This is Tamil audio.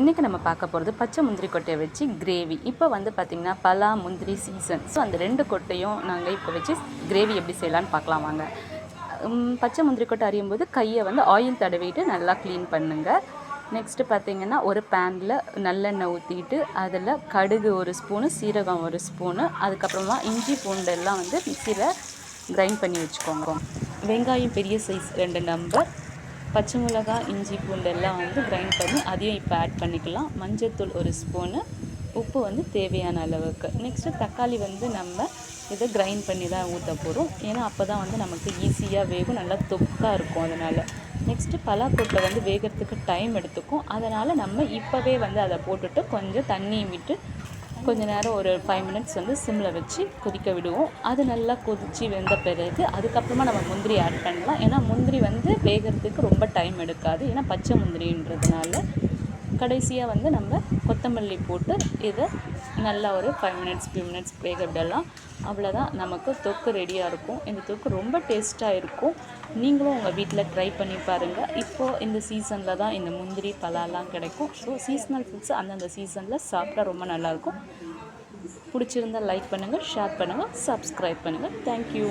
இன்றைக்கி நம்ம பார்க்க போகிறது பச்சை முந்திரி கொட்டையை வச்சு கிரேவி இப்போ வந்து பார்த்திங்கன்னா பலா முந்திரி சீசன் ஸோ அந்த ரெண்டு கொட்டையும் நாங்கள் இப்போ வச்சு கிரேவி எப்படி செய்யலான்னு பார்க்கலாம் வாங்க. பச்சை முந்திரி கொட்டை அறியும் போது கையை வந்து ஆயில் தடவிட்டு நல்லா க்ளீன் பண்ணுங்கள் நெக்ஸ்ட்டு பார்த்தீங்கன்னா ஒரு பேனில் நல்லெண்ணெய் ஊற்றிட்டு அதில் கடுகு ஒரு ஸ்பூனு சீரகம் ஒரு ஸ்பூனு அதுக்கப்புறமா இஞ்சி பூண்டு எல்லாம் வந்து மிக்சியில் கிரைண்ட் பண்ணி வச்சுக்கோங்க. வெங்காயம் பெரிய சைஸ் ரெண்டு நம்பர் பச்சை மிளகாய் இஞ்சி பூண்டு எல்லாம் வந்து கிரைண்ட் பண்ணி அதையும் இப்போ ஆட் பண்ணிக்கலாம். மஞ்சத்தூள் ஒரு ஸ்பூனு உப்பு வந்து தேவையான அளவுக்கு. நெக்ஸ்ட்டு தக்காளி வந்து நம்ம இதை கிரைண்ட் பண்ணி தான் ஊற்ற போகிறோம் ஏன்னா அப்போ தான் வந்து நமக்கு ஈஸியாக வேகும் நல்லா தொக்காக இருக்கும் அதனால். நெக்ஸ்ட்டு பலாக்கொட்டை வந்து வேகிறதுக்கு டைம் எடுத்துக்கும். அதனால் நம்ம இப்போவே வந்து அதை போட்டுட்டு கொஞ்சம் தண்ணி விட்டு கொஞ்ச நேரம் ஒரு ஃபைவ் மினிட்ஸ் வந்து சிம்மில் வச்சு கொதிக்க விடுவோம். அது நல்லா கொதித்து வெந்த பிறகு அதுக்கப்புறமா நம்ம முந்திரி ஆட் பண்ணலாம். ஏன்னா முந்திரி வந்து வேகிறதுக்கு ரொம்ப டைம் எடுக்காது. ஏன்னா பச்சை முந்திரின்றதுனால கடைசியாக வந்து நம்ம கொத்தமல்லி போட்டு இதை நல்லா ஒரு ஃபைவ் மினிட்ஸ் ஃபியூ மினிட்ஸ் வேக விடலாம். அவ்வளோதான் நமக்கு தொக்கு ரெடியாக இருக்கும். இந்த தொக்கு ரொம்ப டேஸ்ட்டாக இருக்கும். நீங்களும் உங்கள் வீட்டில் ட்ரை பண்ணி பாருங்கள் இப்போது இந்த சீசனில் தான் இந்த முந்திரி பலாலாம் கிடைக்கும். ஸோ சீசனல் ஃபுட்ஸ் அந்தந்த சீசனில் சாப்பிட்டா ரொம்ப நல்லாயிருக்கும் பிடிச்சிருந்தா லைக் பண்ணுங்கள் ஷேர் பண்ணுங்கள் சப்ஸ்கிரைப் பண்ணுங்கள் தேங்க்யூ